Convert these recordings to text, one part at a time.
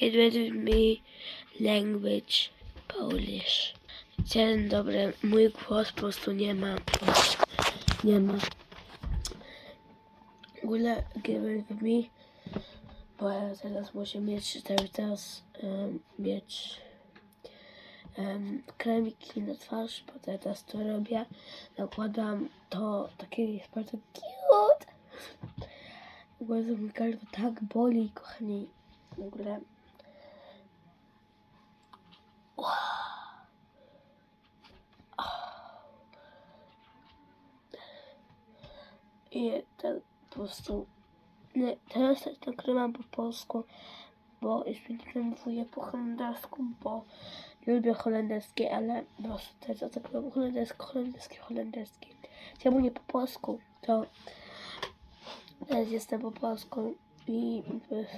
With me language Polish. Dzień dobry, mój głos po prostu nie ma. Nie ma. W ogóle give me, bo ja teraz muszę mieć czas um, mieć um, kremiki na twarz, bo teraz to robię. Nakładam to takie jest bardzo cute. Mi gardło tak boli, kochani. W ogóle. I ten po prostu. Nie, teraz też nagrywam po polsku, bo już nie denerwuję po holendersku, bo nie lubię holenderskiej, ale prostu teraz zagrywam holenderski, holenderski, holenderski. Czemu nie po polsku? To teraz jestem po polsku i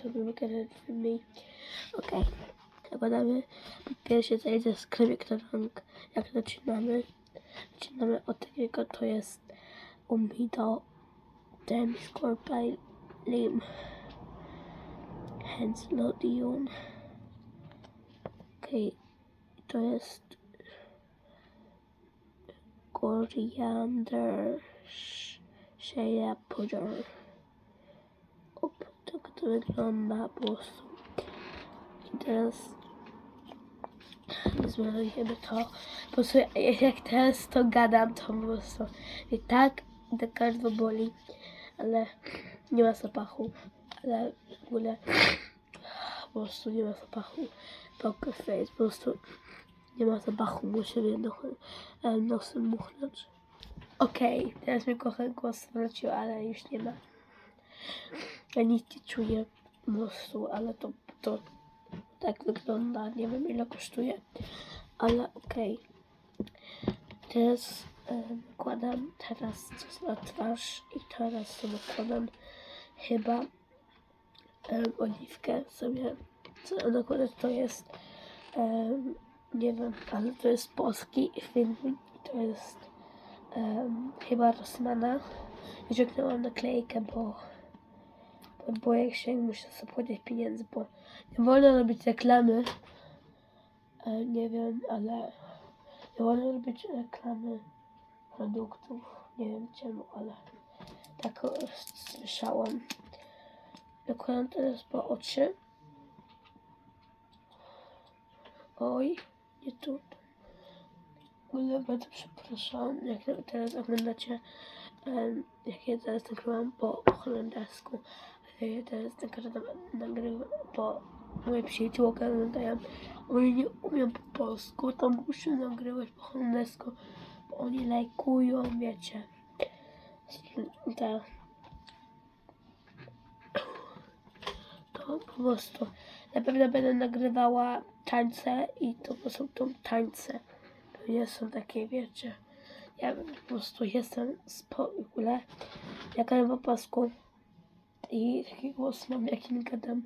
sobie wygadać mi. Okej. Zakładamy po pierwsze zajdę z kremik na rąk. Jak zaczynamy? Zaczynamy od takiego, to jest umido ten skorpaj lim hands lotion. Okej, to jest koriander shea powder. Op, tak to wygląda po prostu. I teraz zmarujemy to. Po prostu jak teraz to gadam, to po prostu i tak te gardło boli, ale nie ma zapachu, ale w ogóle po prostu nie ma zapachu. Poker face, po prostu nie ma zapachu, no, nosem muchnąć. Okej, teraz mi kochany głos wrócił, ale już nie ma. Ja nic nie czuję po prostu, ale to, to tak wygląda. Nie wiem ile kosztuje, ale okej. Teraz e, nakładam teraz coś na twarz i teraz sobie nakładam chyba e, oliwkę sobie. Co nakładać to jest e, nie wiem, ale to jest polski film to jest e, chyba Rosmana. Żegnałam naklejkę, bo bo boję się muszę zapłacić pieniędzy, bo nie wolno robić reklamy. E, nie wiem, ale nie wolno robić reklamy produktów. Nie wiem czemu, ale tak słyszałam. Dokładam teraz po oczy. Oj, nie tu. W bardzo przepraszam, jak teraz oglądacie, jak ja teraz nagrywam po holendersku, ja teraz nagrywam, nagrywam po moje przyjaciółki oglądają, oni nie umieją po polsku, to muszę nagrywać po holendersku, oni lajkują, wiecie. Tak. To po prostu. Na pewno będę nagrywała tańce i to po prostu tą tańce. To nie są takie, wiecie. Ja po prostu jestem spo, w ogóle. Ja gadam po polsku i taki głos mam, jak nie gadam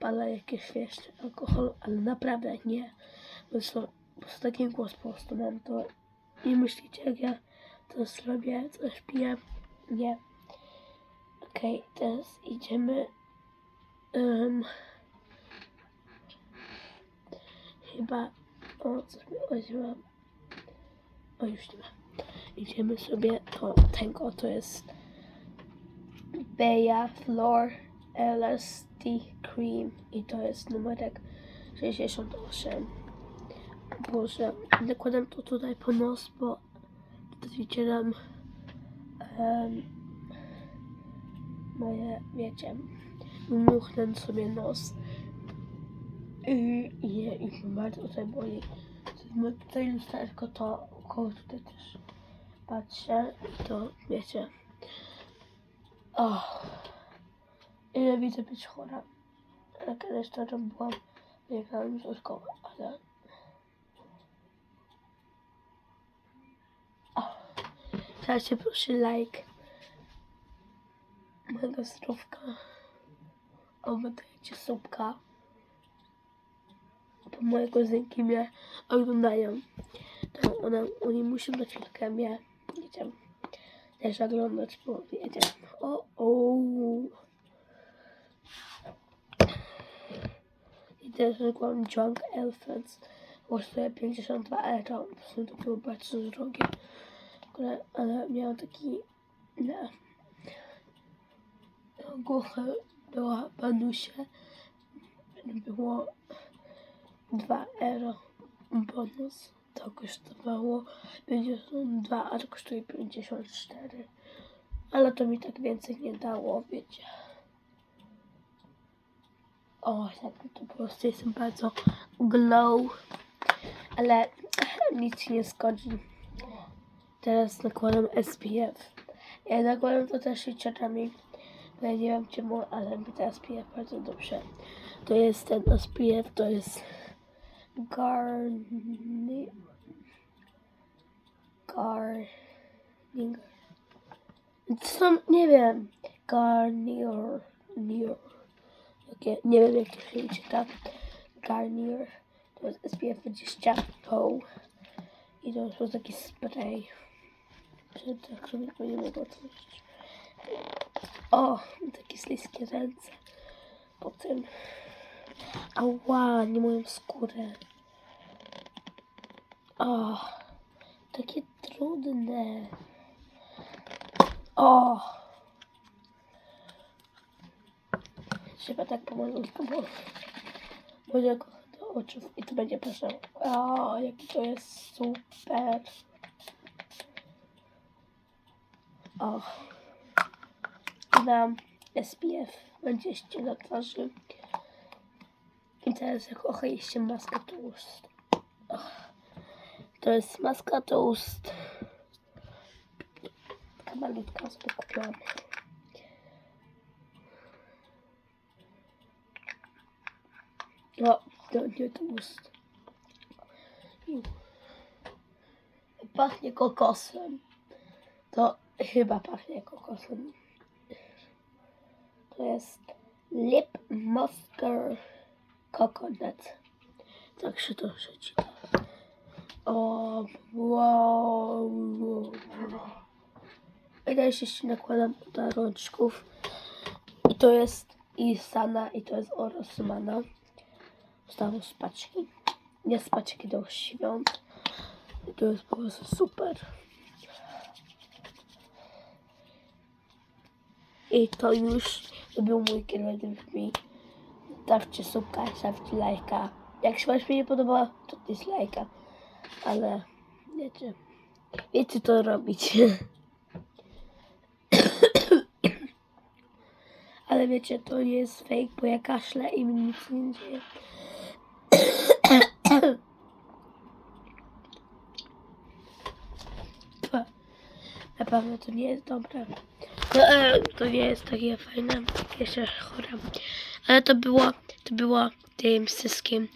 albo jakieś, wiesz, alkohol, ale naprawdę nie. Po prostu, po prostu taki głos po prostu mam to. Nie myślicie, jak ja coś robię, coś piję. Nie. Okej, teraz idziemy. Um, chyba. O, coś mi odziła. O, już nie ma. Idziemy sobie do tego, to jest Bea Flor LSD Cream i to jest numerek 68. Boże, nakładam to tutaj po nos, bo wycieram um, moje, wiecie, muchnę sobie nos. I, i, i bardzo tutaj boli. Tutaj lusterko to koło tutaj też patrzę to wiecie. Oh. Ile widzę być chora. Ale kiedyś to tam byłam, jechałam do szkoły, ale... Oh. Dajcie proszę like mojego zdrówka. Albo dajcie subka. Bo moje kuzynki mnie oglądają. To one, oni muszą na chwilkę mnie, wiecie, też oglądać, bo wiecie, o, o. też zwykłą Junk Elephants. Kosztuje 52 euro. To było bardzo drogie. Ale, ale miałam taki... Nie. Głuche była Banusie. Było 2 euro bonus. To kosztowało 52, a to kosztuje 54. Ale to mi tak więcej nie dało, wiecie. O, tak to po prostu jestem bardzo glow. Ale nic nie skodzi. Teraz nakładam SPF. Ja nakładam to też liczakami. Ja nie wiem czemu, ale mi to SPF bardzo dobrze. To jest ten SPF, to jest Garni... Garnier. Co, nie wiem. Garnier. Nier. Jakie, nie wiem jak to się czyta. Garnier. To jest SPF 20 PO. I to jest taki spray. Przed tak, żeby go nie mogło otworzyć. O, takie śliskie ręce. Potem. Ała, nie moją skórę. O, takie trudne. O. Trzeba tak pomalutku, bo może go do oczów i to będzie proszę. O, jaki to jest super. O. Dam SPF 20 na twarzy. I teraz jak kocha jeszcze maska tłust. To jest maska tłust. Taka malutka sobie kupiłam. O, to nie tłust. Pachnie kokosem. To chyba pachnie kokosem. To jest Lip Musker Coconut. Tak się to czyta. O, wow. I teraz jeszcze nakładam do rączków. I to jest i Sana, i to jest Orosmana. Znowu z paczki. Nie z paczki do świąt. I to jest po prostu super. I to już to był mój kierunek brzmi. Dawcie subka, dawcie lajka. Jak się wam nie podoba, to dislajka. Ale wiecie, wiecie co robić. Ale wiecie, to nie jest fake, bo ja kaszlę i mi nic nie dzieje. Na pewno to nie jest dobre. No, e, to nie jest takie fajne, jeszcze chore. Ale to było, to było tym wszystkim.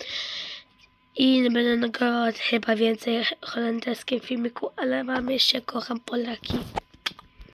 I będę nagrywać chyba więcej holenderskim filmiku, ale wam jeszcze kocham Polaki.